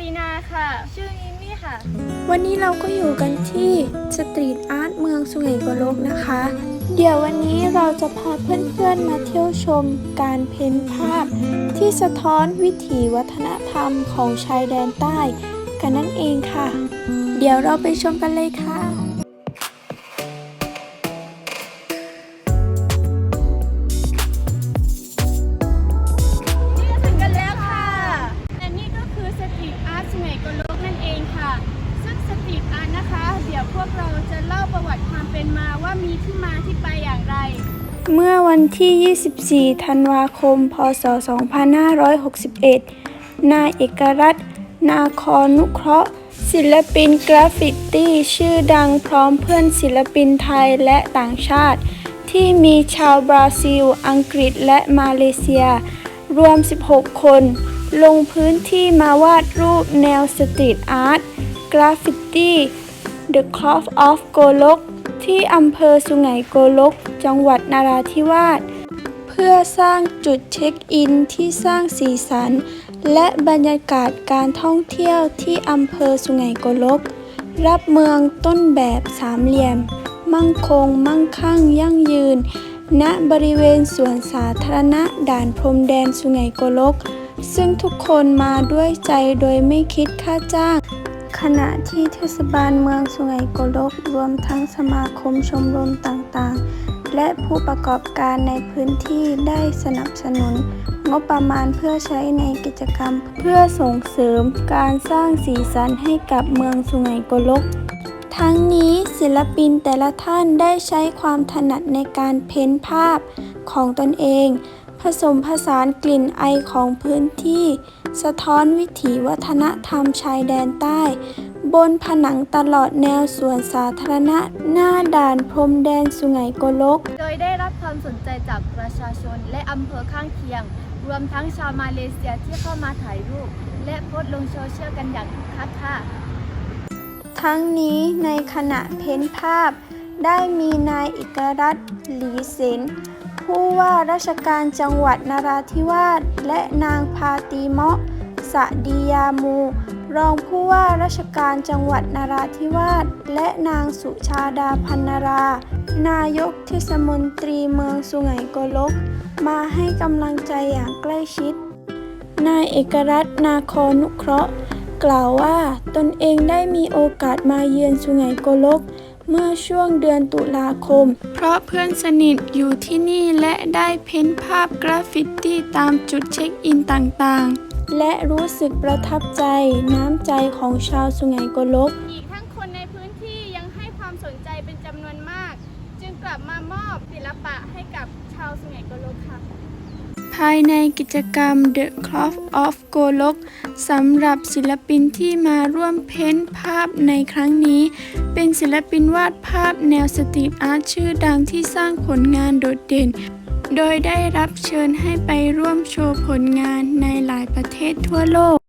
รีนาค่ะ ชื่อนิมี่ค่ะ วันนี้เราก็อยู่กันที่สตรีทอาร์ตเมืองสุไหงโกโลกนะคะ เดี๋ยววันนี้เราจะพาเพื่อนๆมาเที่ยวชมการเพ้นภาพ ที่สะท้อนวิถีวัฒนธรรมของชายแดนใต้ กันนั่นเองค่ะ เดี๋ยวเราไปชมกันเลยค่ะ สตรีทอาร์ตนะคะ เดี๋ยวพวกเราจะเล่าประวัติความเป็นมาว่ามีที่มาที่ไปอย่างไร เมื่อวันที่ 24 ธันวาคม พศ 2561 นายเอกรัตน์นาคอนุเคราะห์ศิลปินกราฟฟิตี้ชื่อดังพร้อมเพื่อนศิลปินไทยและต่างชาติ ที่มีชาวบราซิล อังกฤษและมาเลเซีย รวม 16 คน ลงพื้นที่มาวาดรูปแนวสตรีทอาร์ต กราฟฟิตี้ The Cloth of Golok ที่อำเภอสุไหงโกลก จังหวัดนาราธิวาส เพื่อสร้างจุดเช็คอินที่สร้างสีสัน และบรรยากาศการท่องเที่ยวที่อำเภอสุไหงโกลก รับเมืองต้นแบบสามเหลี่ยม มั่งคง มั่งคั่ง ยั่งยืน ณบริเวณสวนสาธารณะด่านพรมแดนสุไหงโกลก ซึ่งทุกคนมาด้วยใจโดยไม่คิดค่าจ้าง ขณะที่เทศบาลเมืองสุไหงโกลกรวมทั้งสมาคมชมรมต่างๆ และผู้ประกอบการในพื้นที่ได้สนับสนุน งบประมาณเพื่อใช้ในกิจกรรม เพื่อส่งเสริมการสร้างสีสันให้กับเมืองสุไหงโกลก ทั้งนี้ศิลปินแต่ละท่านได้ใช้ความถนัดในการเพ้นภาพของตนเอง ผสมผสานกลิ่นไอของพื้นที่ สะท้อนวิถีวัฒนธรรมชายแดนใต้ บนผนังตลอดแนวสวนสาธารณะ หน้าด่านพรมแดนสุไหงโกลก โดยได้รับความสนใจจากประชาชนและอำเภอข้างเคียง รวมทั้งชาวมาเลเซียที่เข้ามาถ่ายรูป และโพสต์ลงโซเชียลกันอย่างคึกคักค่ะ ทั้งนี้ในขณะเพ้นภาพ ได้มีนายอิกรัตน์หลีเซน ผู้ว่าราชการจังหวัดนราธิวาสและนางพาตีเมาะสะดียามู รองผู้ว่าราชการจังหวัดนราธิวาสและนางสุชาดาพันนรานายกเทศมนตรีเมืองสุไหงโกลก มาให้กำลังใจอย่างใกล้ชิด นายเอกรัตน์นาคอนุเคราะห์ กล่าวว่าตนเองได้มีโอกาสมาเยือนสุไหงโกลก เมื่อช่วงเดือนตุลาคม เพราะเพื่อนสนิทอยู่ที่นี่และได้เพ้นภาพกราฟฟิตี้ตามจุดเช็คอินต่างๆ และรู้สึกประทับใจน้ำใจของชาวสุไหงโกลก อีกทั้งคนในพื้นที่ยังให้ความสนใจเป็นจำนวนมาก จึงกลับมามอบศิลปะให้กับชาวสุไหงโกลกค่ะ ภายในกิจกรรม The Cloth of Golok สำหรับศิลปินที่มาร่วมเพ้นภาพในครั้งนี้ เป็นศิลปินวาดภาพแนวสตรีทอาร์ตชื่อดังที่สร้างผลงานโดดเด่น โดยได้รับเชิญให้ไปร่วมโชว์ผลงานในหลายประเทศทั่วโลก